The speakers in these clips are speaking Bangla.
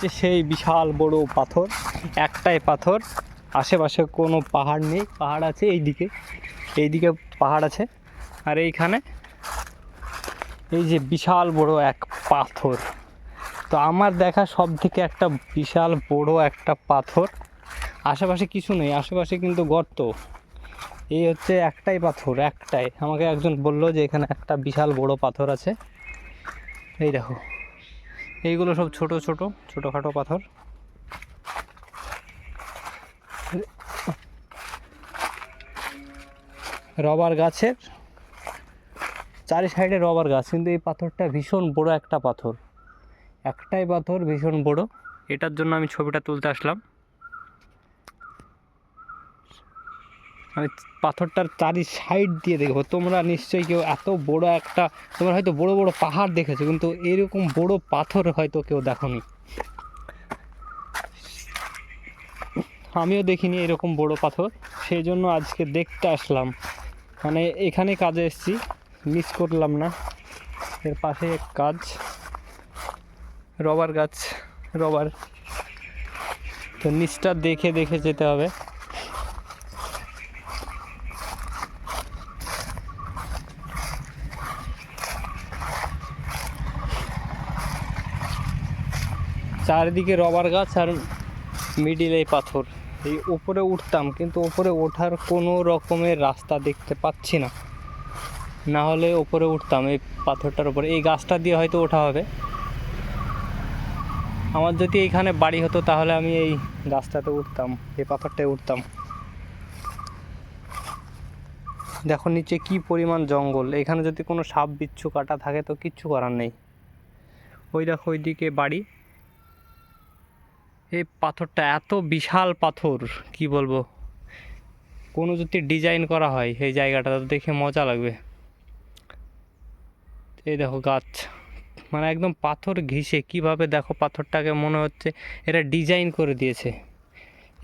হচ্ছে সেই বিশাল বড় পাথর, একটাই পাথর, আশেপাশে কোনো পাহাড় নেই, পাহাড় আছে এইদিকে এইদিকে পাহাড় আছে, আর এইখানে এই যে বিশাল বড় এক পাথর। তো আমার দেখা সব থেকে একটা বিশাল বড় একটা পাথর, আশেপাশে কিছু নেই, আশেপাশে কিন্তু গর্ত। এই হচ্ছে একটাই পাথর, একটাই। আমাকে একজন বলল যে এখানে একটা বিশাল বড় পাথর আছে। এই দেখো। এইগুলো সব ছোট ছোট, ছোটোখাটো পাথর। রবার গাছের, চারি সাইডে রবার গাছ, কিন্তু এই পাথরটা ভীষণ বড় একটা পাথর। একটাই পাথর ভীষণ বড়। এটার জন্য আমি ছবিটা তুলতে আসলাম। আমি পাথরটার চারি সাইড দিয়ে দেখব তোমরা নিশ্চয়ই কেউ এত বড় একটা, তোমরা হয়তো বড় বড় পাহাড় দেখেছ, কিন্তু এরকম বড় পাথর হয়তো কেউ দেখোনি। আমিও দেখিনি এরকম বড় পাথর সেই জন্য আজকে দেখতে আসলাম। মানে এখানে কাজে এসেছি মিস করলাম না। এর পাশে এক কাজ, রবার গাছ, রবার। তো নিচটা দেখে দেখে যেতে হবে। চারিদিকে রবার গাছ আর মিডিলে পাথর। এই উপরে উঠতাম, কিন্তু উপরে ওঠার কোনো রকমের রাস্তা দেখতে পাচ্ছি না। না হলে ওপরে উঠতাম এই পাথরটার উপরে। এই গাছটা দিয়ে হয়তো ওঠা হবে। আমার যদি এইখানে বাড়ি হতো, তাহলে আমি এই গাছটাতে উঠতাম, এই পাথরটায় উঠতাম। দেখো নিচে কি পরিমাণ জঙ্গল। এখানে যদি কোনো সাপ, বিচ্ছু, কাটা থাকে, তো কিচ্ছু করার নেই। ওই দেখো ওইদিকে বাড়ি। এই পাথরটা এত বিশাল পাথর, কি বলব? কোনো যদি ডিজাইন করা হয় এই জায়গাটা দেখে মজা লাগবে। এই দেখো গাছ মানে একদম পাথর ঘিসে কীভাবে দেখো পাথরটাকে মনে হচ্ছে এটা ডিজাইন করে দিয়েছে।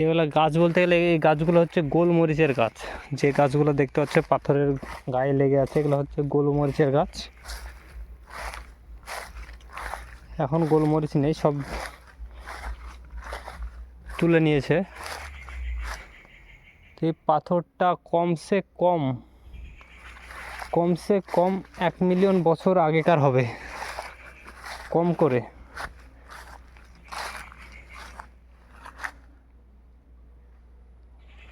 এগুলো গাছ বলতে গেলে, এই গাছগুলো হচ্ছে গোলমরিচের গাছ। যে গাছগুলো দেখতে হচ্ছে পাথরের গায়ে লেগে আছে, এগুলো হচ্ছে গোলমরিচের গাছ। এখন গোলমরিচ নেই, সব তুলে নিয়েছে। তো এই পাথরটা কমসে কম কমসে কম এক মিলিয়ন বছর আগেকার হবে। কম করে।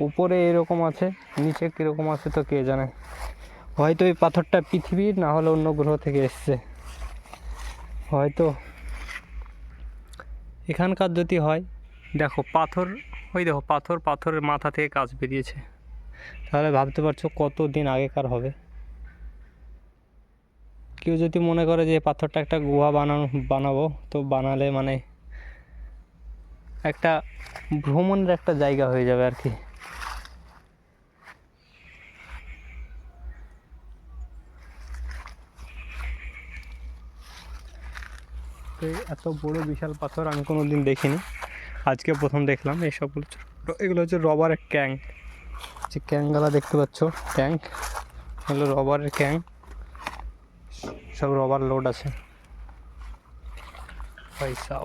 উপরে এরকম আছে, নিচে কীরকম আছে তো কে জানে। হয়তো এই পাথরটা পৃথিবীর না হলে অন্য গ্রহ থেকে এসছে। হয়তো এখানকার যদি হয় দেখো, পাথর, ওই দেখো, পাথর, পাথরের মাথা থেকে কাজ বেরিয়েছে। তাহলে ভাবতে পারছ কত দিন আগেকার হবে? কেউ যদি মনে করে যে পাথরটা একটা গুহা বানানো, বানাবো, তো বানালে মানে একটা ভ্রমণের একটা জায়গা হয়ে যাবে আর কি। এত বড় বিশাল পাথর আমি কোনো দিন দেখিনি। আজকে প্রথম দেখলাম এই সবগুলো এগুলো হচ্ছে রবারের ক্যাং যে ক্যাংগালা দেখতে পাচ্ছ ট্যাঙ্ক এগুলো রবারের ক্যাং সব রবার লোড আছে। সাহ